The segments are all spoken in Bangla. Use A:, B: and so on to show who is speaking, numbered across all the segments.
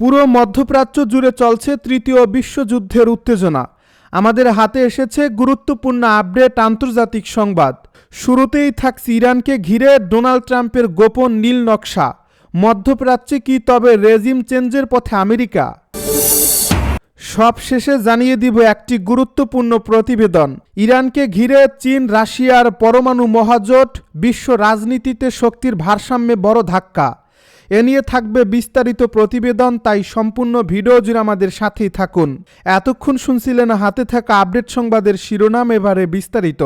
A: পুরো মধ্যপ্রাচ্য জুড়ে চলছে তৃতীয় বিশ্বযুদ্ধের উত্তেজনা। আমাদের হাতে এসেছে গুরুত্বপূর্ণ আপডেট আন্তর্জাতিক সংবাদ। শুরুতেই থাকছে ইরানকে ঘিরে ডোনাল্ড ট্রাম্পের গোপন নীল নকশা। মধ্যপ্রাচ্যে কি তবে রেজিম চেঞ্জের পথে আমেরিকা? সব শেষে জানিয়ে দিব একটি গুরুত্বপূর্ণ প্রতিবেদন। ইরানকে ঘিরে চীন, রাশিয়ার পরমাণু মহাজোট বিশ্ব রাজনীতিতে শক্তির ভারসাম্যে বড় ধাক্কা। এ নিয়ে থাকবে বিস্তারিত প্রতিবেদন, তাই সম্পূর্ণ ভিডিও জুড়ে আমাদের সাথেই থাকুন। এতক্ষণ শুনছিলেন হাতে থাকা আপডেট সংবাদের শিরোনাম এবারে বিস্তারিত।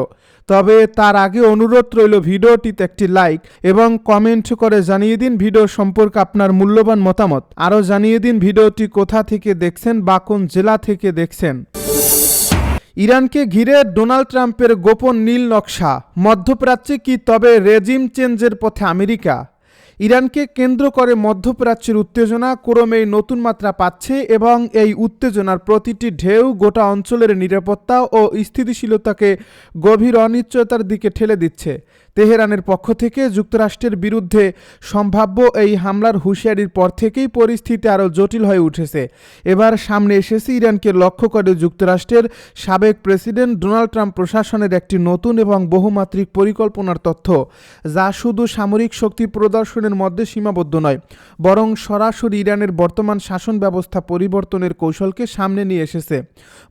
A: তবে তার আগে অনুরোধ রইল ভিডিওটিতে একটি লাইক এবং কমেন্ট করে জানিয়ে দিন ভিডিও সম্পর্কে আপনার মূল্যবান মতামত। আরও জানিয়ে দিন ভিডিওটি কোথা থেকে দেখছেন বা কোন জেলা থেকে দেখছেন। ইরানকে ঘিরে ডোনাল্ড ট্রাম্পের গোপন নীল নকশা। মধ্যপ্রাচ্যে কি তবে রেজিম চেঞ্জের পথে আমেরিকা? ইরানকে কেন্দ্র করে মধ্যপ্রাচ্যের উত্তেজনা ক্রমেই নতুন মাত্রা পাচ্ছে এবং এই উত্তেজনার প্রতিটি ঢেউ গোটা অঞ্চলের নিরাপত্তা ও স্থিতিশীলতাকে গভীর অনিশ্চয়তার দিকে ঠেলে দিচ্ছে। তেহরানের পক্ষ থেকে যুক্তরাষ্ট্রের বিরুদ্ধে সম্ভাব্য এই হামলার হুঁশিয়ারির পর থেকেই পরিস্থিতি আরও জটিল হয়ে উঠেছে। এবার সামনে এসেছে ইরানকে লক্ষ্য করে যুক্তরাষ্ট্রের সাবেক প্রেসিডেন্ট ডোনাল্ড ট্রাম্প প্রশাসনের একটি নতুন এবং বহুমাত্রিক পরিকল্পনার তথ্য, যা শুধু সামরিক শক্তি প্রদর্শনের মধ্যে সীমাবদ্ধ নয়, বরং সরাসরি ইরানের বর্তমান শাসন ব্যবস্থা পরিবর্তনের কৌশলকে সামনে নিয়ে এসেছে।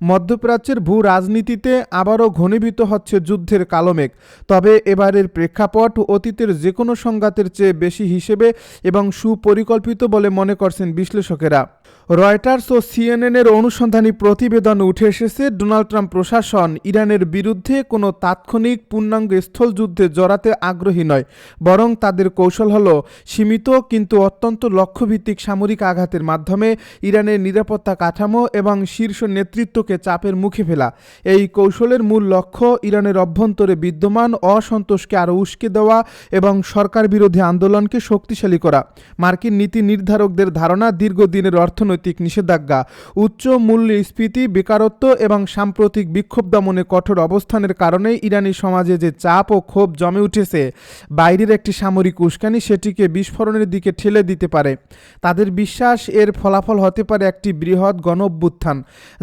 A: মধ্যপ্রাচ্যের ভূ রাজনীতিতে আবারও ঘনীভূত হচ্ছে যুদ্ধের কালমেঘ, তবে এবারের প্রেক্ষাপট অতীতের যে কোনো সংঘাতের চেয়ে বেশি হিসেবে এবং সুপরিকল্পিত বলে মনে করছেন বিশ্লেষকেরা। রয়টার্স ও সিএনএনের অনুসন্ধানী প্রতিবেদন উঠে এসেছে, ডোনাল্ড ট্রাম্প প্রশাসন ইরানের বিরুদ্ধে কোনো তাৎক্ষণিক পূর্ণাঙ্গ স্থলযুদ্ধে জড়াতে আগ্রহী নয়, বরং তাদের কৌশল হল সীমিত কিন্তু অত্যন্ত লক্ষ্যভিত্তিক সামরিক আঘাতের মাধ্যমে ইরানের নিরাপত্তা কাঠামো এবং শীর্ষ নেতৃত্বকে চাপের মুখে ফেলা। এই কৌশলের মূল লক্ষ্য ইরানের অভ্যন্তরে বিদ্যমান অসন্তোষকে আরও উস্কে দেওয়া এবং সরকার বিরোধী আন্দোলনকে শক্তিশালী করা। মার্কিন নীতি নির্ধারকদের ধারণা দীর্ঘদিনের অর্থনৈতিক নিষেধাজ্ঞা, উচ্চ মূল্যস্ফীতি বেকারত্ব এবং সাম্প্রতিক বিক্ষোভ দমনে কঠোর অবস্থানের কারণে ইরানি সমাজে যে চাপ ও ক্ষোভ জমে উঠেছে, বাইরের একটি সামরিক উস্কানি সেটিকে বিস্ফোরণের দিকে ঠেলে দিতে পারে। তাদের বিশ্বাস এর ফলাফল হতে পারে একটি বৃহৎ গণ অভ্যুত্থান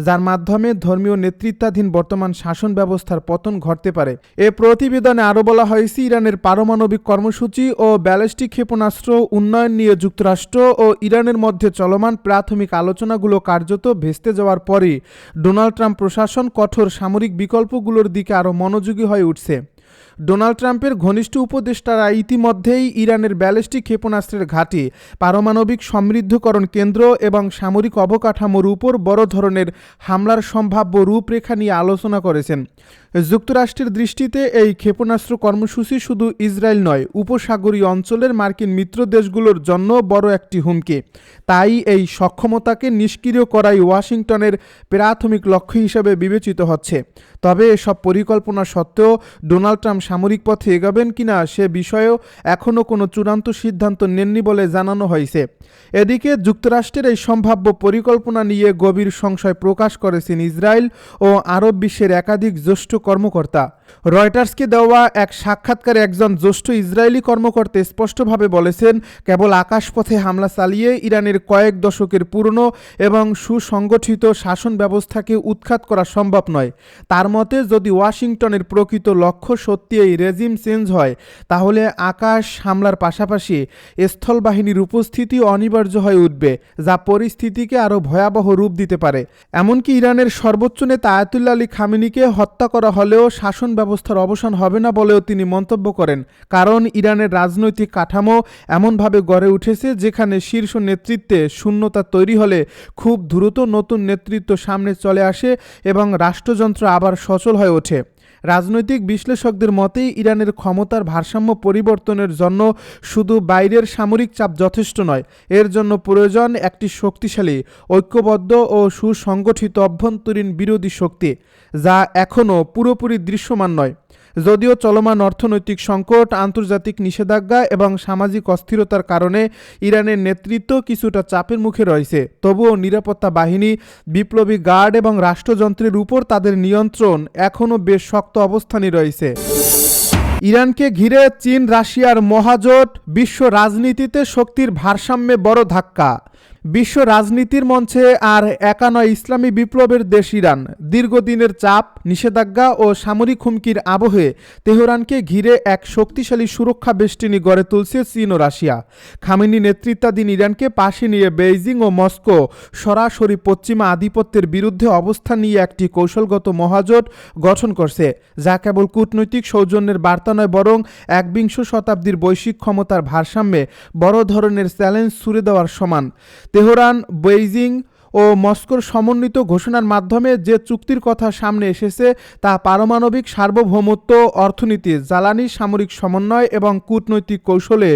A: যার মাধ্যমে ধর্মীয় নেতৃত্বাধীন বর্তমান শাসন ব্যবস্থার পতন ঘটতে পারে। এ প্রতিবেদনে আরও বলা হয়েছে, ইরানের পারমাণবিক কর্মসূচি ও ব্যালিস্টিক ক্ষেপণাস্ত্র উন্নয়ন নিয়ে যুক্তরাষ্ট্র ও ইরানের মধ্যে চলমান প্রাথমিক আলোচনাগুলো কার্যত ভেস্তে যাওয়ার পরে ডোনাল্ড ট্রাম্প প্রশাসন কঠোর সামরিক বিকল্পগুলোর দিকে আরও মনোযোগী হয়ে উঠছে। ডোনাল্ড ট্রাম্পের ঘনিষ্ঠ উপদেষ্টারা ইতিমধ্যেই ইরানের ব্যালিস্টিক ক্ষেপণাস্ত্রের ঘাঁটি, পারমাণবিক সমৃদ্ধকরণ কেন্দ্র এবং সামরিক অবকাঠামোর উপর বড় ধরনের হামলার সম্ভাব্য রূপরেখা নিয়ে আলোচনা করেছেন। যুক্তরাষ্ট্রের দৃষ্টিতে এই ক্ষেপণাস্ত্র কর্মসূচি শুধু ইসরায়েল নয়, উপসাগরীয় অঞ্চলের মার্কিন মিত্র দেশগুলোর জন্য বড় একটি হুমকি। তাই এই সক্ষমতাকে নিষ্ক্রিয় করাই ওয়াশিংটনের প্রাথমিক লক্ষ্য হিসেবে বিবেচিত হচ্ছে। তবে এসব পরিকল্পনা সত্ত্বেও ডোনাল্ড ট্রাম্প সামরিক পথে এগাবেন কিনা সে বিষয়েও এখনও কোনো চূড়ান্ত সিদ্ধান্ত নেননি বলে জানানো হয়েছে। এদিকে যুক্তরাষ্ট্রের এই সম্ভাব্য পরিকল্পনা নিয়ে গভীর সংশয় প্রকাশ করেছেন ইসরায়েল ও আরব বিশ্বের একাধিক জ্যেষ্ঠ কর্মকর্তা। রয়টার্সকে দেওয়া এক সাক্ষাৎকারে একজন জ্যেষ্ঠ ইসরায়েলি কর্মকর্তা স্পষ্টভাবে বলেছেন, কেবল আকাশপথে হামলা চালিয়ে ইরানের কয়েক দশকের পুরনো এবং সুসংগঠিত শাসন ব্যবস্থাকে উৎখাত করা সম্ভব নয়। তার মতে, যদি ওয়াশিংটনের প্রকৃত লক্ষ্য সত্যি এই রেজিম চেঞ্জ হয়, তাহলে আকাশ হামলার পাশাপাশি স্থলবাহিনীর উপস্থিতি অনিবার্য হয়ে উঠবে, যা পরিস্থিতিকে আরও ভয়াবহ রূপ দিতে পারে। এমনকি ইরানের সর্বোচ্চ নেতা আয়াতুল্লা আলী খামিনিকে হত্যা করা হলেও শাসন ব্যবস্থার অবসান হবে না বলেও তিনি মন্তব্য করেন। কারণ ইরানের রাজনৈতিক কাঠামো এমনভাবে গড়ে উঠেছে যেখানে শীর্ষ নেতৃত্বে শূন্যতা তৈরি হলে খুব দ্রুত নতুন নেতৃত্ব সামনে চলে আসে এবং রাষ্ট্রযন্ত্র আবার সচল হয়ে ওঠে। রাজনৈতিক বিশ্লেষকদের মতে ইরানের ক্ষমতার ভারসাম্য পরিবর্তনের জন্য শুধু বাইরের সামরিক চাপ যথেষ্ট নয়, এর জন্য প্রয়োজন একটি শক্তিশালী, ঐক্যবদ্ধ ও সুসংগঠিত অভ্যন্তরীণ বিরোধী শক্তি, যা এখনও পুরোপুরি দৃশ্যমান নয়। যদিও চলমান অর্থনৈতিক সংকট, আন্তর্জাতিক নিষেধাজ্ঞা এবং সামাজিক অস্থিরতার কারণে ইরানের নেতৃত্ব কিছুটা চাপের মুখে রয়েছে। তবুও নিরাপত্তা বাহিনী, বিপ্লবী গার্ড এবং রাষ্ট্রযন্ত্রের উপর তাদের নিয়ন্ত্রণ এখনও বেশ শক্ত অবস্থানে রয়েছে। ইরানকে ঘিরে চীন, রাশিয়ার মহাজোট বিশ্ব রাজনীতিতে শক্তির ভারসাম্যে বড় ধাক্কা। বিশ্ব রাজনীতির মঞ্চে আর একা নয় ইসলামী বিপ্লবের দেশ ইরান। দীর্ঘদিনের চাপ, নিষেধাজ্ঞা ও সামরিক হুমকির আবহে তেহরানকে ঘিরে এক শক্তিশালী সুরক্ষা বেষ্টনী গড়ে তুলছে চীন ও রাশিয়া। খামেনি নেতৃত্বাধীন ইরানকে পাশে নিয়ে বেইজিং ও মস্কো সরাসরি পশ্চিমা আধিপত্যের বিরুদ্ধে অবস্থান নিয়ে একটি কৌশলগত মহাজোট গঠন করছে, যা কেবল কূটনৈতিক সৌজন্যের বার্তা নয়, বরং একবিংশ শতাব্দীর বৈশ্বিক ক্ষমতার ভারসাম্যে বড় ধরনের চ্যালেঞ্জ ছুড়ে দেওয়ার সমান। তেহরান, বেইজিং ও মস্কোর সমন্বিত ঘোষণার মাধ্যমে যে চুক্তির কথা সামনে এসেছে তা পারমাণবিক সার্বভৌমত্ব, অর্থনীতি, জ্বালানি, সামরিক সমন্বয় এবং কূটনৈতিক কৌশলে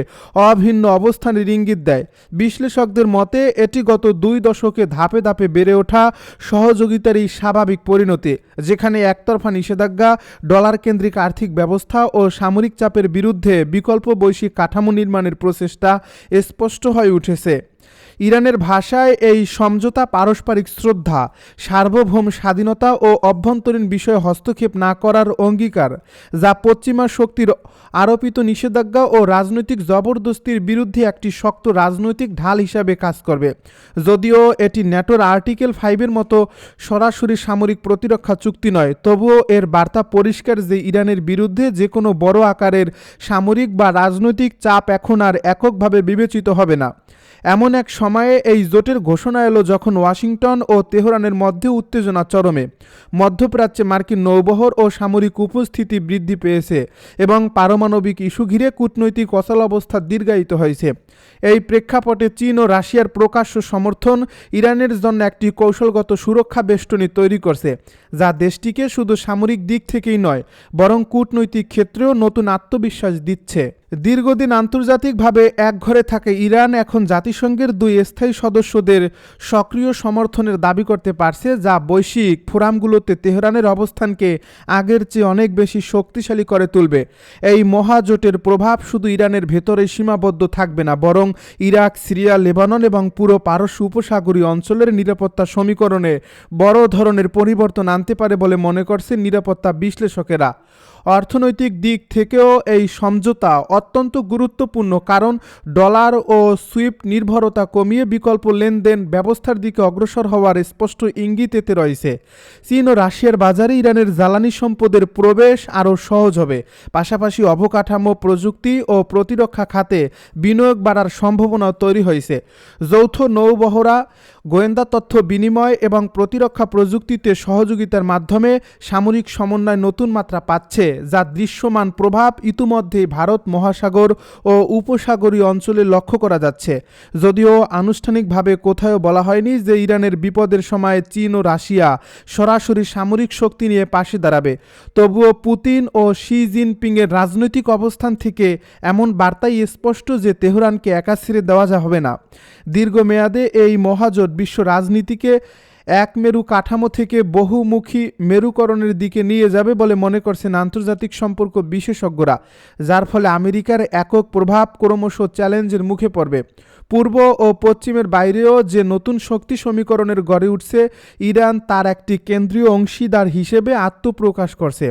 A: অভিন্ন অবস্থানের ইঙ্গিত দেয়। বিশ্লেষকদের মতে, এটি গত দুই দশকে ধাপে ধাপে বেড়ে ওঠা সহযোগিতারই স্বাভাবিক পরিণতি, যেখানে একতরফা নিষেধাজ্ঞা ডলার কেন্দ্রিক আর্থিক ব্যবস্থা ও সামরিক চাপের বিরুদ্ধে বিকল্প বৈশ্বিক কাঠামো নির্মাণের প্রচেষ্টা স্পষ্ট হয়ে উঠেছে। ইরানের ভাষায় এই সমঝোতা পারস্পরিক শ্রদ্ধা, সার্বভৌম স্বাধীনতা ও অভ্যন্তরীণ বিষয়ে হস্তক্ষেপ না করার অঙ্গীকার, যা পশ্চিমা শক্তির আরোপিত নিষেধাজ্ঞা ও রাজনৈতিক জবরদস্তির বিরুদ্ধে একটি শক্ত রাজনৈতিক ঢাল হিসাবে কাজ করবে। যদিও এটি ন্যাটোর আর্টিকেল ফাইভের মতো সরাসরি সামরিক প্রতিরক্ষা চুক্তি নয়, তবুও এর বার্তা পরিষ্কার যে ইরানের বিরুদ্ধে যে কোনো বড় আকারের সামরিক বা রাজনৈতিক চাপ এখন আর এককভাবে বিবেচিত হবে না। এমন এক সময়ে এই জোটের ঘোষণা এলো যখন ওয়াশিংটন ও তেহরানের মধ্যে উত্তেজনা চরমে। মধ্যপ্রাচ্যে মার্কিন নৌবহর ও সামরিক উপস্থিতি বৃদ্ধি পেয়েছে এবং পারমাণবিক ইস্যু ঘিরে কূটনৈতিক অচলাবস্থা দীর্ঘায়িত হয়েছে। এই প্রেক্ষাপটে চীন ও রাশিয়ার প্রকাশ্য সমর্থন ইরানের জন্য একটি কৌশলগত সুরক্ষা বেষ্টনী তৈরি করছে, যা দেশটিকে শুধু সামরিক দিক থেকেই নয়, বরং কূটনৈতিক ক্ষেত্রেও নতুন আত্মবিশ্বাস দিচ্ছে। দীর্ঘদিন আন্তর্জাতিকভাবে একঘরে থাকে ইরান, এখন জাতিসংঘের দুই স্থায়ী সদস্যদের সক্রিয় সমর্থনের দাবি করতে পারছে, যা বৈশ্বিক ফোরামগুলোতে তেহরানের অবস্থানকে আগের চেয়ে অনেক বেশি শক্তিশালী করে তুলবে। এই মহাজোটের প্রভাব শুধু ইরানের ভেতরে সীমাবদ্ধ থাকবে না, বরং ইরাক, সিরিয়া, লেবানন এবং পুরো পারস্য উপসাগরীয় অঞ্চলের নিরাপত্তা সমীকরণে বড় ধরনের পরিবর্তন আনতে পারে বলে মনে করছেন নিরাপত্তা বিশ্লেষকেরা। অর্থনৈতিক দিক থেকেও এই সমঝোতা অত্যন্ত গুরুত্বপূর্ণ কারণ ডলার ও সুইফট নির্ভরতা কমিয়ে বিকল্প লেনদেন ব্যবস্থার দিকে অগ্রসর হওয়ার স্পষ্ট ইঙ্গিত এতে রয়েছে। চীন ও রাশিয়ার বাজারে ইরানের জ্বালানি সম্পদের প্রবেশ আরও সহজ হবে। পাশাপাশি অবকাঠামো, প্রযুক্তি ও প্রতিরক্ষা খাতে বিনিয়োগ বাড়ার সম্ভাবনা তৈরি হয়েছে। যৌথ নৌবহরা, গোয়েন্দা তথ্য বিনিময় এবং প্রতিরক্ষা প্রযুক্তিতে সহযোগিতার মাধ্যমে সামরিক সমন্বয় নতুন মাত্রা পাচ্ছে। যা দৃশ্যমান প্রভাব ইতিমধ্যে ভারত মহাসাগর ও উপসাগরীয় অঞ্চলে লক্ষ্য করা যাচ্ছে। যদিও আনুষ্ঠানিকভাবে কোথাও বলা হয়নি যে ইরানের বিপদের সময় চীন ও রাশিয়া সরাসরি সামরিক শক্তি নিয়ে পাশে দাঁড়াবে। তবুও পুতিন ও শি জিনপিংয়ের রাজনৈতিক অবস্থান থেকে এমন বার্তাই স্পষ্ট যে তেহরানকে একা ছেড়ে দেওয়া যা হবে না। দীর্ঘমেয়াদে এই মহাজোট বিশ্ব রাজনীতিকে এক মেরু কাঠামো থেকে বহুমুখী মেরুকরণের দিকে নিয়ে যাবে বলে মনে করছেন আন্তর্জাতিক সম্পর্ক বিশেষজ্ঞরা, যার ফলে আমেরিকার একক প্রভাব ক্রমশ চ্যালেঞ্জের মুখে পড়বে। পূর্ব ও পশ্চিমের বাইরেও যে নতুন শক্তি সমীকরণের গড়ে উঠছে, ইরান তার একটি কেন্দ্রীয় অংশীদার হিসেবে আত্মপ্রকাশ করছে।